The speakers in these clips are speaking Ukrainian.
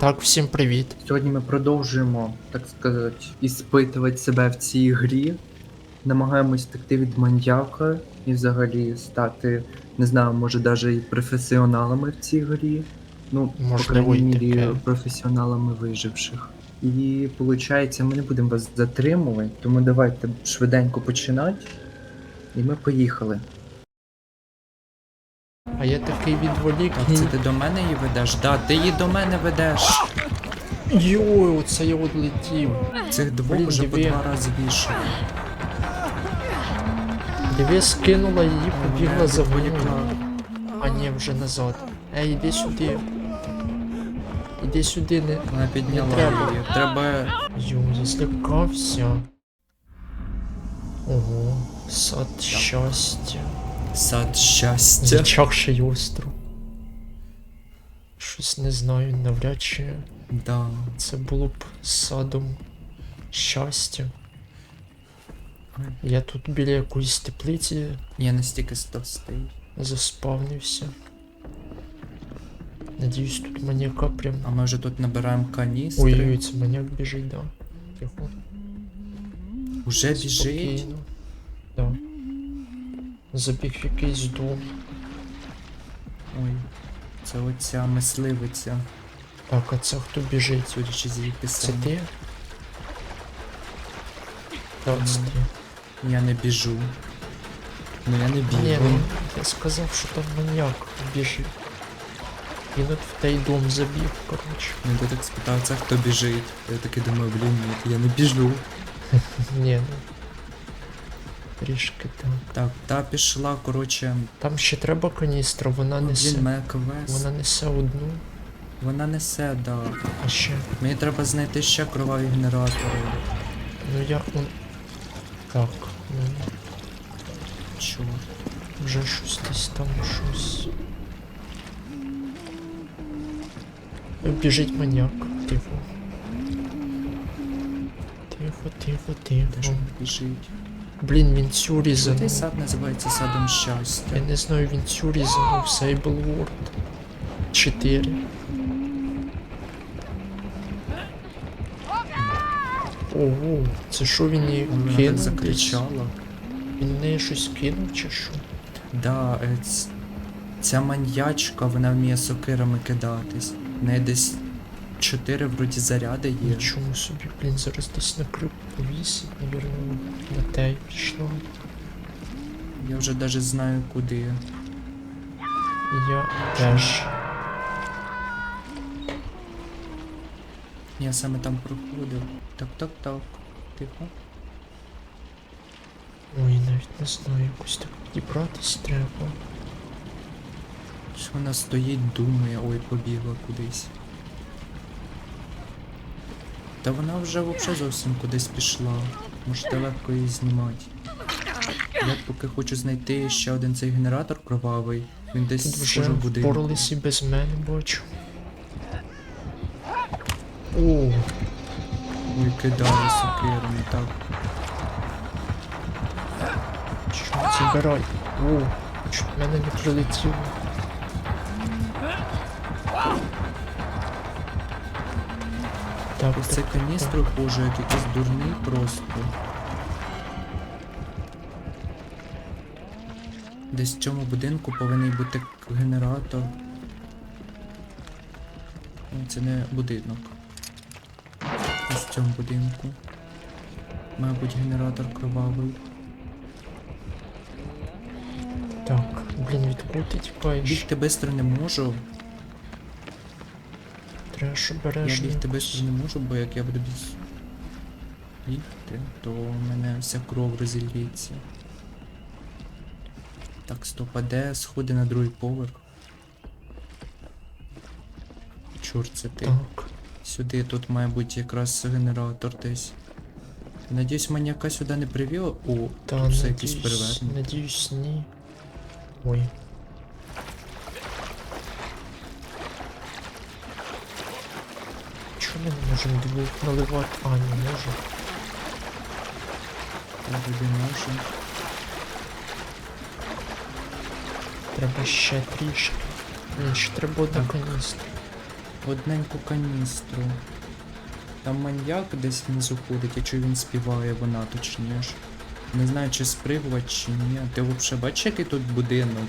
Так, всім привіт. Сьогодні ми продовжуємо, так сказати, іспитувати себе в цій грі. Намагаємось втекти від маньяка і взагалі стати, не знаю, може навіть і професіоналами в цій грі. Ну, по Можливо, крайній мірі, професіоналами виживших. І виходить, ми не будемо вас затримувати, тому давайте швиденько починати. І ми поїхали. А я такий відволік. Так, це ти до мене її ведеш? Да, ти її до мене ведеш. Йой, оце я одлетів. Цих двох Блін, вже по диви. два рази більше. Диви, скинула її, побігла за мною. А ні, вже назад. Ей, іди сюди. Іди сюди, не. Вона підняла Не треба. її. Треба Йо, злякався. Ого, сад щастя. сад щастя. Зачахший остров. Щось не знаю, навряд чи Да. це було б садом щастя. Я тут біля якоїсь теплиці Я настільки став стоїть. заспавнився. Надіюсь, тут маньяка прям. А ми вже тут набираємо каністри. Ой-ой, це маньяк біжить, да. Тихо. Уже біжить. Спокійно. Да. Забіг в якийсь дом. Ой. Це оця мисливиця, Так, а це хто біжить? судячи з її Це ти? Так, це ти. Я не біжу. Ну я не Ні, бігу. ну я сказав, що там маньяк біжить. Він от в той дом забіг, коротше. Ну ти так спитав, це хто біжить. Я такий думаю, блін, ні, я не біжу. Ні, ну. Трішки там. Так, та пішла, коротше. Там ще треба каністра, вона несе. Блін, квест. Вона несе одну, Вона несе, да. а ще. Мені треба знайти ще кроваві генератори. Ну я он. Так, ну Чого? вже щось десь там щось. Біжить маньяк. Тихо. Тихо, тихо, Де ж тихо. він біжить? Блін, він цю Цей сад називається садом щастя. Я не знаю, він цю різанув. Sable World 4. Ого, це що він її Вона так кинув? закричала. Він неї щось кинув чи що? Да, е, ц- ця маньячка, вона вміє сокирами кидатись. В неї десь чотири вроді заряди є. Нічому собі, блін, зараз десь на крюк повісить, навірно, на те й пішла. Я вже навіть знаю куди. Я теж. Я саме там проходив. Так, так, так. Тихо. Ой, навіть не знаю, якось так підібратись треба. Що вона стоїть, думає, ой, побігла кудись. Та вона вже взагалі зовсім кудись пішла. Можете легко її знімати. Я поки хочу знайти ще один цей генератор кровавий. Він Тут десь вже схоже в будинку. впорались і без мене, бачу. О, Ой, кидали сокирами, так. що забирай. О, чуть мене не прилетіло. Так, Ось так, цей каністр хоже, як якийсь дурний просто. Десь в цьому будинку повинен бути генератор. Це не будинок. Ось в цьому будинку. Мабуть, генератор кровавий. так, блін, від кого тікаєш? Бігти швидко не можу. Треба, щоб Я бігти якось. не можу, бо як я буду без... бігти, то в мене вся кров розілється. Так, стоп, а де сходи на другий поверх? Чорт, це ти. Так, Сюди тут має бути якраз генератор десь. Надіюсь, маньяка сюди не привів. О, та тут все якесь надіюсь, перевернуто. надіюсь, ні. Ой. Можемо двох наливати? А, не можемо. Так, де може. Треба ще трішки. Ні, ще треба одна каністра. одненьку каністру. Там маньяк десь внизу ходить, якщо він співає, вона точніше. Не знаю, чи спригувати, чи ні. Ти взагалі бачиш, який тут будинок?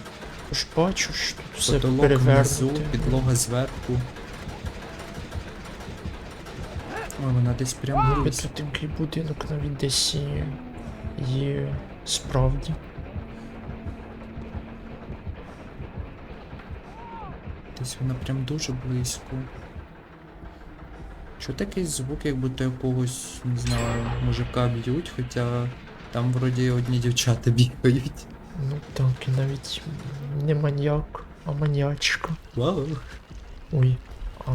Тож бачу, що тут все Потолок внизу, підлога зверху. Ой, вона десь прямо близько. тут такий будинок навіть десь є справді. Десь вона прям дуже близько. Що такий звук, як будто якогось, не знаю, мужика б'ють, хоча там вроді одні дівчата бігають. Ну так, і навіть не маньяк, а маньячка. Вау. Ой. А,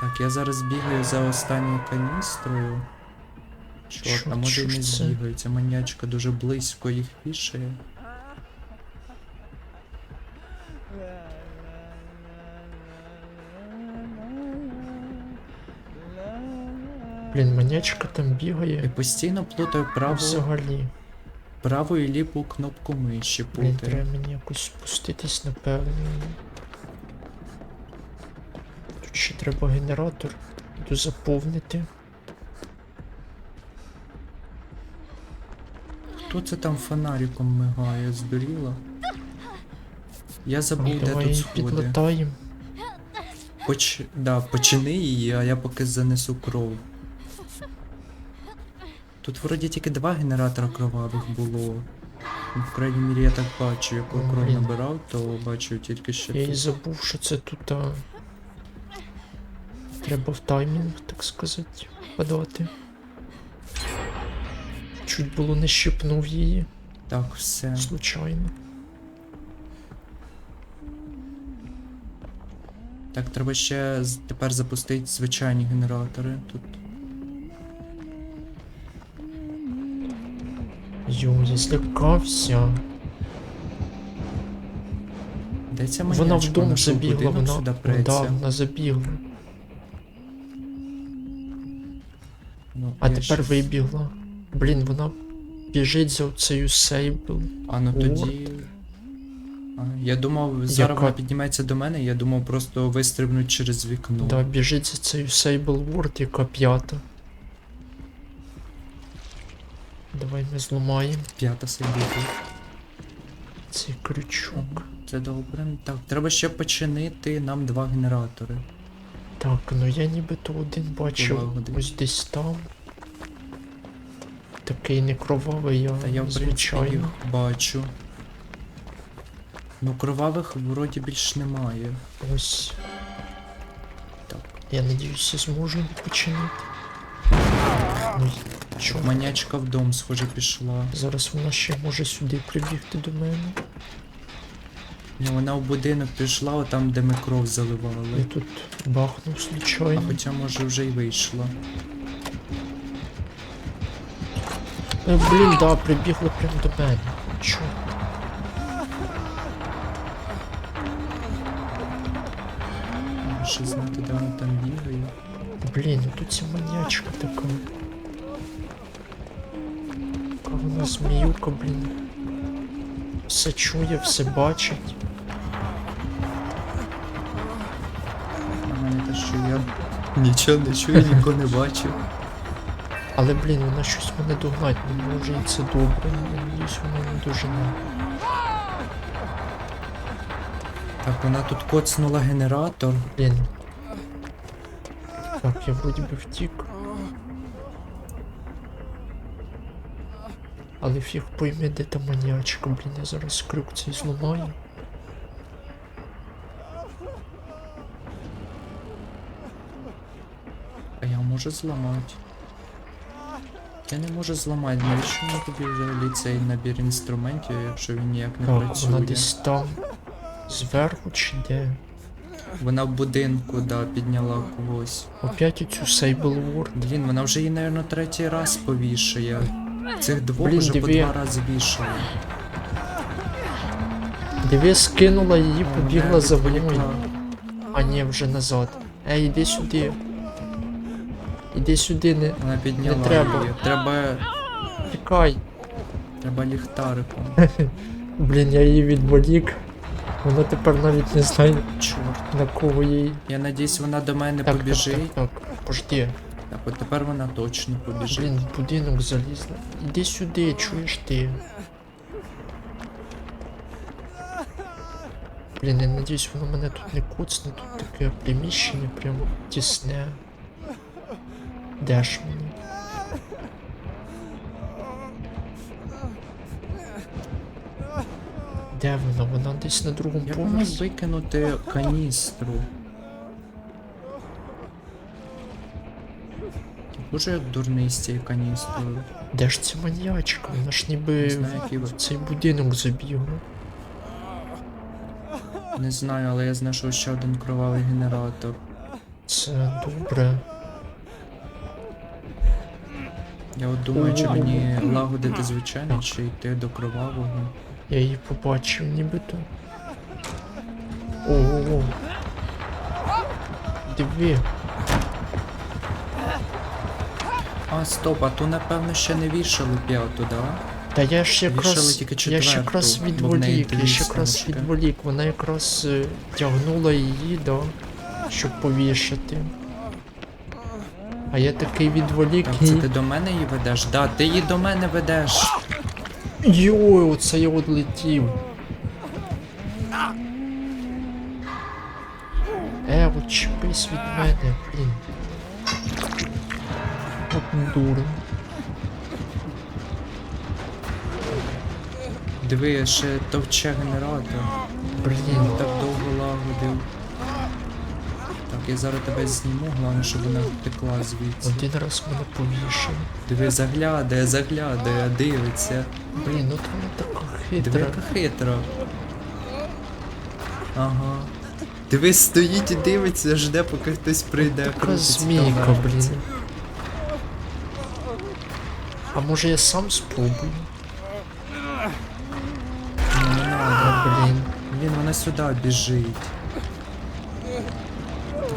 Так, я зараз бігаю за останньою каністрою. Чорт, а може і не збігаю. Ця маньячка дуже близько їх вішає. блін, маньячка там І бігає. постійно плутаю праву, Взагалі. праву і ліву кнопку миші Блін, плутаю. треба мені якось спуститись, напевно. Тут ще треба генератор. Іду заповнити. Хто це там фонариком мигає, здуріла? Я забув, Ну, де давай тут сходи. підлатаємо. Поч... Да, почини її, а я поки занесу кров. Тут вроді тільки два генератора кровавих було. В крайній мірі я так бачу, як кров набирав, то бачу тільки ще Я і забув, що це тут. А... Треба в таймінг, так сказати, подати. Чуть було не щипнув її, Так, все. случайно. Так, треба ще тепер запустити звичайні генератори. Тут. Йо, я злякався. Де ця Вона маньячка? в дом забігла, вона. сюди да, вона забігла. А я тепер щас- вибігла. Блін, вона біжить за оцею сейбл. А ну тоді. А, я думав, зараз Яка- вона підніметься до мене, я думав просто вистрибнуть через вікно. Да, біжить за цією сейбл Ворд, яка п'ята. Давай ми зламаємо П'ята сидіти. цей крючок. Це добре. Так, треба ще починити нам два генератори. Так, ну я нібито один бачив ось десь там. Такий не кровавий, я, Та я в принципі звичайно. їх бачу. Ну, кровавих вроді більш немає. Ось. Так. Я надіюсь, я зможу починити. Ой, чо? Манячка в дом, схоже, пішла. Зараз вона ще може сюди прибігти до мене. Ні, вона в будинок пішла, отам, де ми кров Я заливали. тут бахнув А случайно. хоча може вже й вийшла. Блін, да, прибігла прямо до мене. Чо? Ще знати, де вона там бігає. Блін, ну тут ця маньячка така. Яка вона зміюка, блін. Все чує, все бачить. У мене те, що я нічого не чую, нікого не бачу. Але блін, вона щось мене догнать не може і це добре. Надіюсь, вона не дожене. Так, вона тут коцнула генератор. Блін. Так, я вроді би втік. Але фіг пойме, де та маньячка, блін, я зараз крюк цей зламаю. А я можу зламати. Я не можу зламати, навіщо мені тобі взагалі цей набір інструментів, якщо він ніяк не Так, працює. вона десь там. Зверху чи де? Вона в будинку, да, підняла когось. Опять оцю Сейбл Ворд. Блін, вона вже її, напевно, третій раз повішає. Цих двох Блін, вже по два рази вішала. Диви, скинула її, побігла за мною. А ні, вже назад. Ей, іди сюди. Іди сюди, не Вона підняла Не треба. її. Треба. тікай. Треба ліхтариком. Блін, я її відволік. Вона тепер навіть не знає, Чорт. на кого їй. Я надіюсь, вона до мене Так, побіжить. так, так, так. Пожди. Так, от тепер вона точно побіжить. Блін, в будинок залізла. Іди сюди, чуєш ти. Блін, я надіюсь, воно мене тут не куцне, тут таке приміщення прям тісне. Де ж? Де вона? Вона десь на другому Як мені поверсі. викинути каністру? Дуже як дурний з цією каністрою. Де ж ця маньячка? Вона ж Не ніби знаю, який в ви- цей будинок забігла. Не знаю, але я знайшов ще один кровавий генератор. Це добре. Я от думаю, чи мені лагодити звичайно, чи йти до кровавого. Я її побачив нібито. Ого. Диви. А, стоп, а то напевно ще не вішали п'яту, да? Та я ж Вішали якраз. тільки Я ж четверту, якраз бо в неї відволік, я дві ж якраз відволік. Вона якраз е, тягнула її, да, щоб повішати. А я такий відволік Так, це ти до мене її ведеш? Да, ти її до мене ведеш. Йой, оце я одлетів. Е, от чіпись від мене, блін. От дурень. Диви, ще товче генератор. Блін, Так довго лагодив. Так, я зараз тебе зніму, головне, щоб вона втекла звідси. один раз мене повішав. Диви, заглядає, заглядає, дивиться. Блін, ну там вона така Диви, хитра. яка хитра. Ага. Диви, стоїть і дивиться, жде, поки хтось прийде. Така крутиться, змійка, блін. А може я сам спробую? Ні, не надо. А, блін. Блін, вона сюди біжить.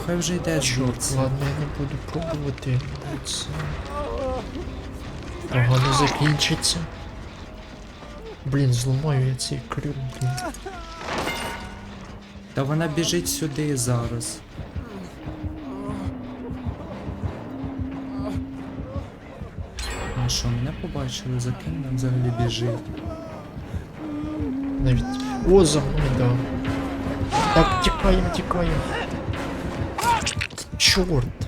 Хай вже йде Чорт, звідси. ладно, я не буду пробувати. Це... Погано закінчиться. Блін, зламаю я цей крюк, блін. Та вона біжить сюди зараз. Ну що, мене побачили, за ким нам взагалі біжить? Навіть. О, за мною, да. Так, тікаємо, тікаємо. Чорт.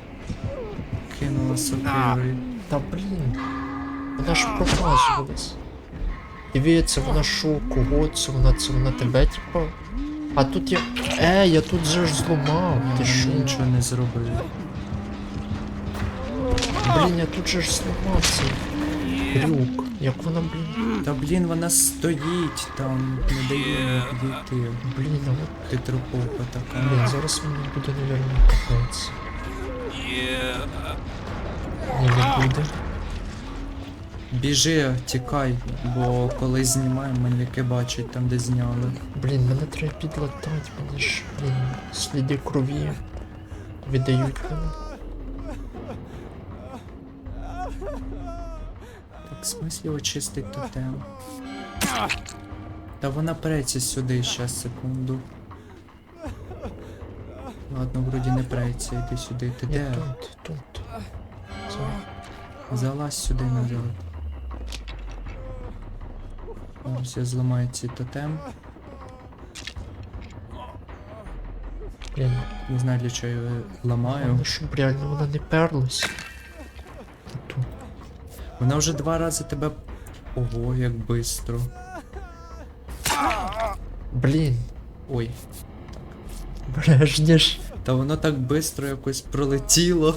Кинула сокирою. Та блін. Вона ж промазувалась. Дивіться, вона шо, кого це вона, це вона тебе, типа. А тут я. Е, я тут же ж зламав. Ти що? нічого не зробив. Блін, я тут же ж зламав цей крюк. Як вона, блін. Та блін, вона стоїть там, не дає підійти. Блін, а от. Ти тропопа така. Блін, зараз мені буде, наверное, капець. Не буде. Біжи, тікай, бо коли знімаємо, маньяки бачать там, де зняли. Блін, мене треба підлатати, мені ж, блін, сліди крові видають мене. Так, в смислі очистить тотем. Та вона преться сюди, щас, секунду. Ладно, вроді не преться, йди сюди. Ти де? тут, тут. Залазь сюди назад. Зараз я зламаю цей тотем. Блін, Не знаю для чого я його ламаю. головне, щоб реально вона не перлась. Тут. Вона вже два рази тебе. Ого, як бистро. Блін, Ой. бережні ж. Та воно так бистро якось пролетіло.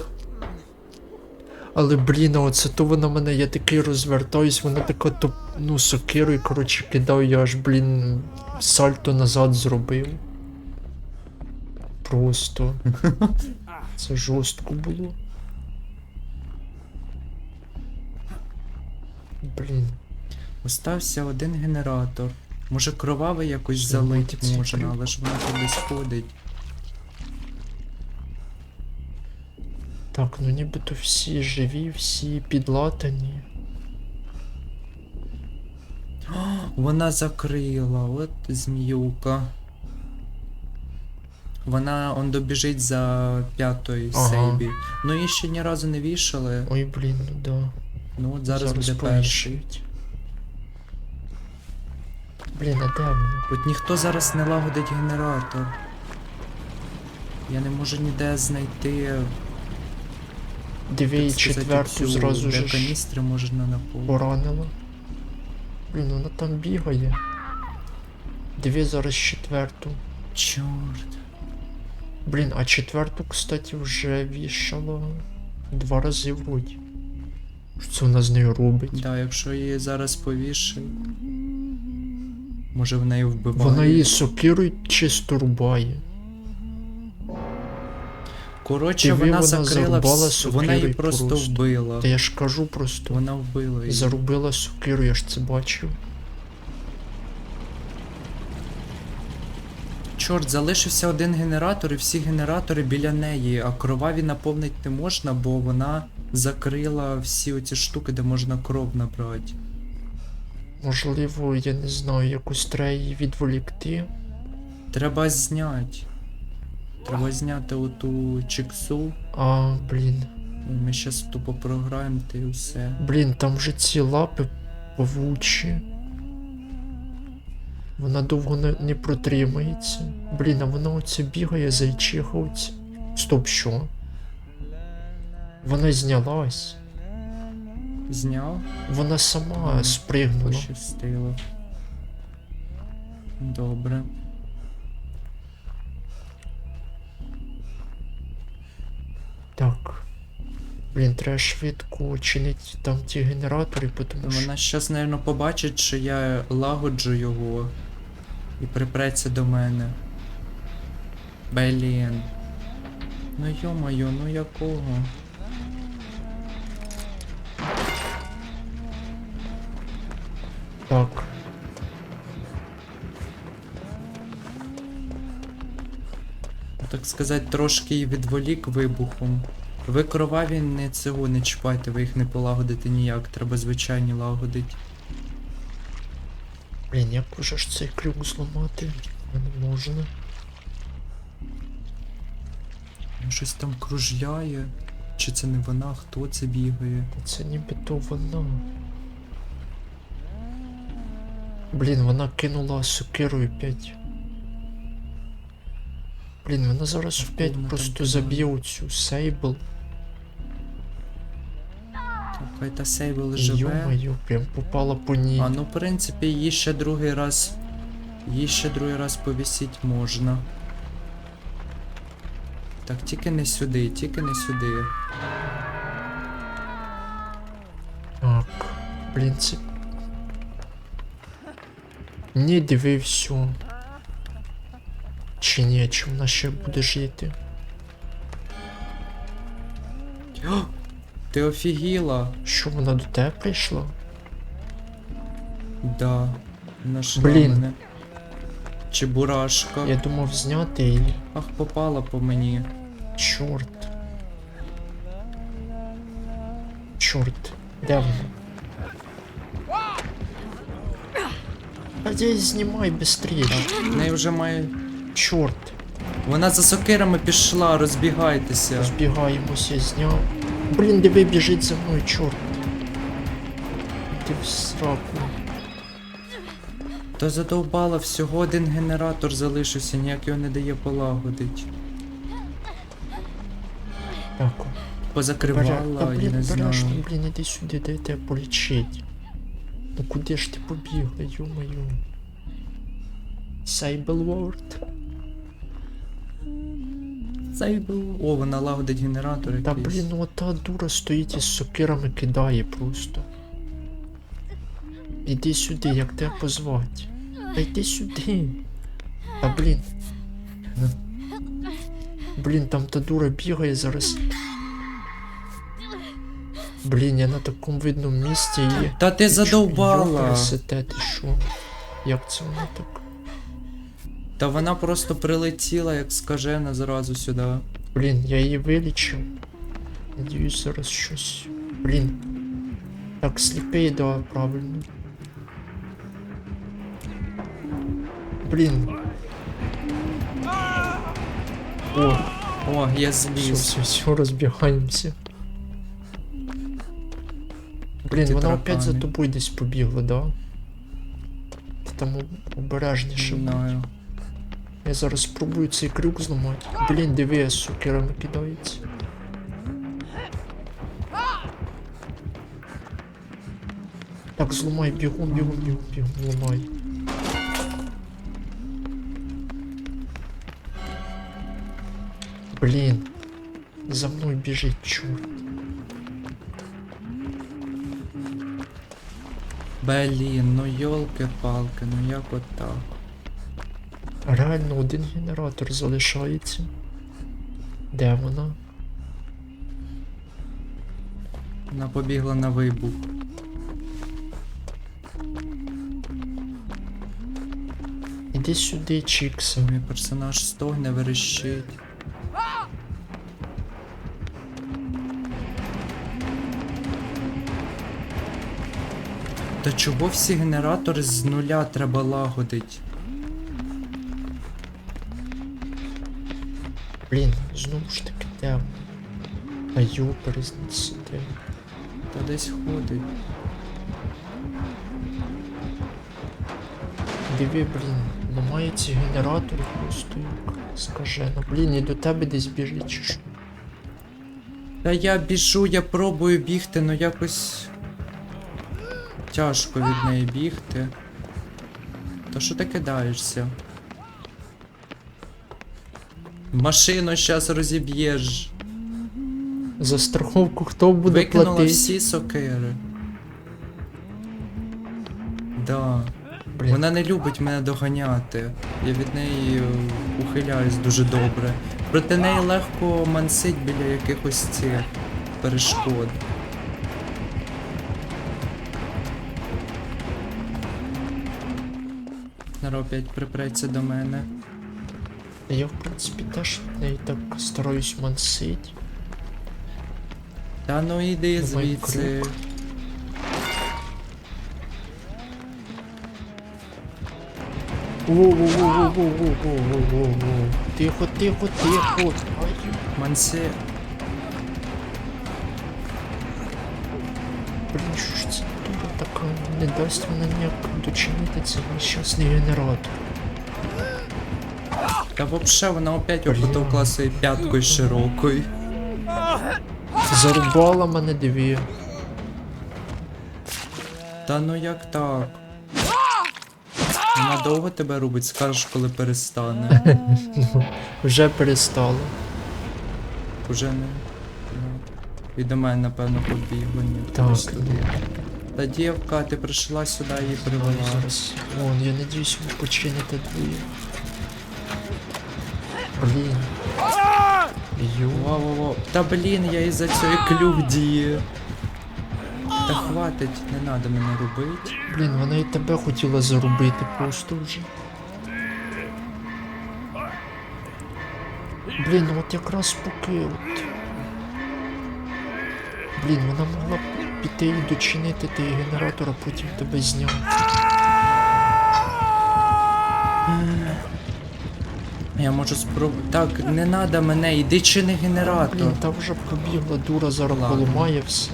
Але блін, а оце то вона мене, я такий розвертаюсь, вона така то, ну, сокирою, коротше, кидаю, я аж, блін, сальто назад зробив. Просто. Це жорстко було. Блін. Остався один генератор. Може кровавий якось залить можна, але ж вона туди сходить. Так, ну нібито всі живі, всі підлатані. Вона закрила, от зміюка. Вона он добіжить за п'ятою Ага. сейбі. Ну її ще ні разу не вішали. Ой, блін, ну да. Ну от зараз, буде перший. Блін, а де вони? От ніхто зараз не лагодить генератор. Я не можу ніде знайти Диви, і четверту зразу же ж каністри можна наповнити. поранила. Блін, вона там бігає. Диви зараз четверту. Чорт. Блін, а четверту, кстати, вже вішала два рази вроді. Що це вона з нею робить? Да, якщо її зараз повішать. Може в неї вбивають. Вона її сокирою чисто рубає. Коротше, вона вона закрила вс... Вона її просто, просто. вбила. Та я ж кажу просто. Вона вбила її. Зарубила сокиру, я ж це бачив. Чорт, залишився один генератор і всі генератори біля неї, а кроваві наповнити не можна, бо вона закрила всі оці штуки, де можна кров набрати. Можливо, я не знаю, якось треба її відволікти. Треба зняти. Треба зняти оту чіксу. А, блін. Ми щас тупо програємо та і все. Блін, там вже ці лапи павучі. Вона довго не, не протримається. Блін, а вона оце бігає, зайчихається. Стоп, що? Вона знялась. Зняв? Вона сама спригнула. Пощастило. Добре. Так. Блін, треба швидко чинити там ті генератори, тому що. Вона щас, напевно, побачить, що я лагоджу його і припреться до мене. Блін. Ну йо-моє, ну якого? Так. Сказати, трошки її відволік вибухом. Ви кроваві не цього не чіпайте, ви їх не полагодите ніяк, треба звичайні лагодить. Блін, як уже ж цей крюк зламати? Не можна. Щось там кружляє. Чи це не вона, хто це бігає? Це нібито вона. Блін, вона кинула сокиру і п'ять. Блін, вона зараз вп'ять просто заб'є оцю сейбл. Хай та Сейбл живе. Йо-моє, прям попала по ній. А ну, в принципі, її ще другий раз. Її ще другий раз повісіть можна. Так, тільки не сюди, тільки не сюди. Так, блін, це. Ні, диви все. Чи ні, чи вона ще буде жити? О, ти офігіла? Що вона до тебе прийшла? Да. Нашла Блін. мене. Чебурашка. Я думав зняти її. Ах, попала по мені. Чорт. Чорт. Де вона? А я знімай быстрее. В неї вже має. Чорт. Вона за сокирами пішла, розбігайтеся. Розбігаємося, я зняв. Блін, диви біжить за мною, чорт. Ти в сраку. Та задовбала, всього один генератор залишився, ніяк його не дає полагодить. Так. Бере. Позакривала, Та я блін, не знаю. береш, ну, блін, іди сюди, дай тебе полічить. Ну куди ж ти побігла, ё-моё. Сайбелворд. Сейбл. О, вона лагодить генератор Та якийсь. блін, ну та дура стоїть із сокирами кидає просто. Іди сюди, як тебе позвати. Та йди сюди. Та блін. Блін, там та дура бігає зараз. Блін, я на такому видному місці і. Та ти задовбала. Ти що? Як це воно так? Та вона просто прилетіла, як скажена, зразу сюди. Блін, я її вилічив. Надіюсь, зараз щось. Блін. Так, сліпий, да, правильно. Блін. О, О, я все, зліз. все, все, розбігаємося. Блін, вона опять за тобою десь побігла, да? Ти там обережніше. Не будь. знаю. Я зараз спробую цей крюк зламати. Блін, диви, сукерами кидається. Так, зламай, бігом, бігом, бігом, бігом, ламай. Блін. За мною біжить чорт. Блін, ну йолки-палки, ну як от так? Реально один генератор залишається. Де вона? Вона побігла на вибух. Іди сюди, Чікса. Мій персонаж стогне, верещить. Та чого всі генератори з нуля треба лагодить? Блін, знову ж таки, де? Та юперезниць сюди. Та десь ходить. Диви, блін, ламає ці генератори просто як скажено. Блін, і до тебе десь біжить чи що? Та я біжу, я пробую бігти, но якось тяжко від неї бігти. Та що ти кидаєшся? Машину щас розіб'єш. За страховку хто буде Викинула платити? всі сокири. Да. Блін, Вона не любить мене доганяти. Я від неї е, ухиляюсь дуже добре. Проти неї легко мансить біля якихось цих перешкод. Наро опять припреться до мене. Я в принципі теж в неї так стараюсь мансить. Та ну іди звідси. Воу-воу-воу-воу-воу-воу-воу-воу-воу. Тихо, тихо, тихо. Манси. Блін, що ж це дура така? Не дасть вона ніяк дочинити цей нещасний генератор. Та вообще вона опять опотовкла своєю п'яткою широкою. Зарубала мене дві. Та ну як так? Вона довго тебе робить, скажеш, коли перестане. Вже перестала. Уже не. ну. І до мене, напевно, побігла. Ні, Так, кудись туди. Та дівка, ти прийшла сюди і привела. Зараз. Вон, я надіюсь, ви почините двоє. Блін. Ю. Во-во-во. Та блін, я із-за цієї клюк діє. Та хватить, не треба мене робити. Блін, вона і тебе хотіла зарубити просто вже. Блін, ну от якраз поки от. Блін, вона могла б піти і дочинити той генератор, а потім тебе зняти. Я можу спробувати. Так, не треба мене, іди чини генератор. Блін, та вже побігла дура, зараз Ладно. поламає все.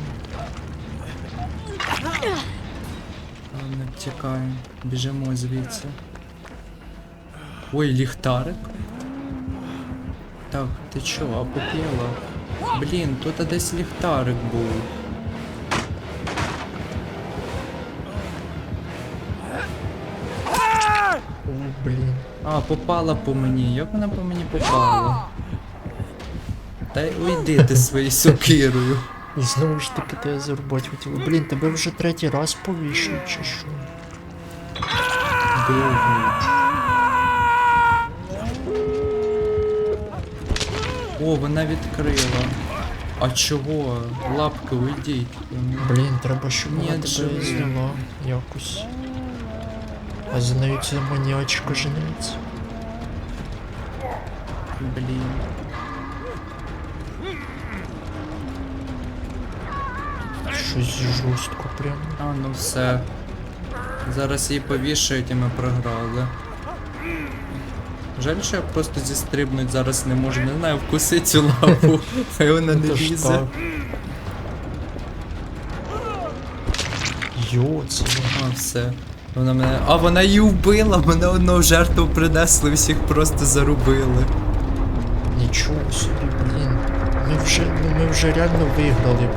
Ладно, тікаємо. Біжимо звідси. Ой, ліхтарик. Так, ти чо, а попіла? Блін, тут десь ліхтарик був. А, попала по мені. Як вона по мені попала? Та й уйди ти своєю сокирою. І знову ж таки тебе зарубати хотіла. Блін, тебе вже третій раз повішують чи що? Довгий. О, вона відкрила. А чого? Лапки уйдіть. Блін, треба, щоб вона тебе живи. зняла якось. А за нею ця маніачка женеться. Блін. Щось жорстко прям. А, ну все. Зараз її повішають і ми програли. Жаль, що я просто зістрибнуть зараз не можу, не знаю, вкуси цю лапу, хай вона не лізе. Йо, це А, все. Вона мене. А вона її вбила, мене одного жертву принесли, всіх просто зарубили. нічого собі, блін. Ми вже, ну ми вже реально виграли.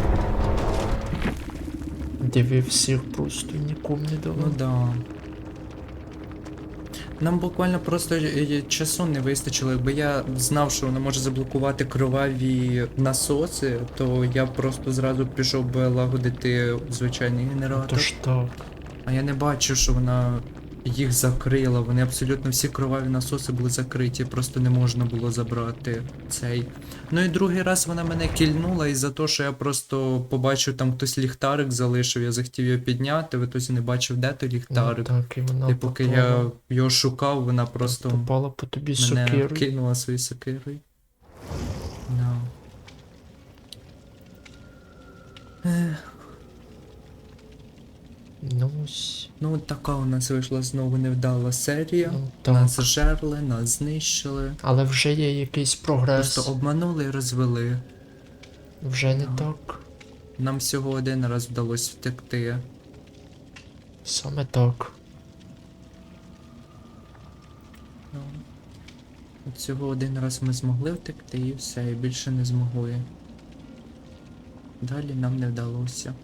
Диви всіх просто нікому не дали. Ну да. Нам буквально просто е, е, часу не вистачило. Якби я знав, що вона може заблокувати кроваві насоси, то я просто зразу пішов би лагодити звичайний генератор. Тож так. А я не бачу, що вона їх закрила. Вони абсолютно всі кроваві насоси були закриті, просто не можна було забрати цей. Ну і другий раз вона мене кільнула із-за того, що я просто побачив там хтось ліхтарик залишив, я захотів його підняти, в ітозі не бачив, де той Ну, ліхтарик. так, і вона І поки попала, я його шукав, вона просто попала по тобі мене сокирою. кинула своєю сокирою. No. Ех, Ну, ось, ну от така у нас вийшла знову невдала серія. ну так. Нас жерли, нас знищили. Але вже є якийсь прогрес. Просто обманули і розвели. Вже не Так. так. Нам всього один раз вдалося втекти. Саме так. Ну, от Всього один раз ми змогли втекти і все, і більше не змогли. Далі нам не вдалося.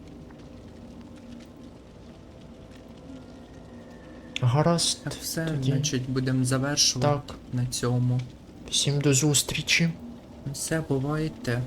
Гаразд. Так все, Тоді- значить, будемо завершувати Так. на цьому. Всім до зустрічі. Все, бувайте.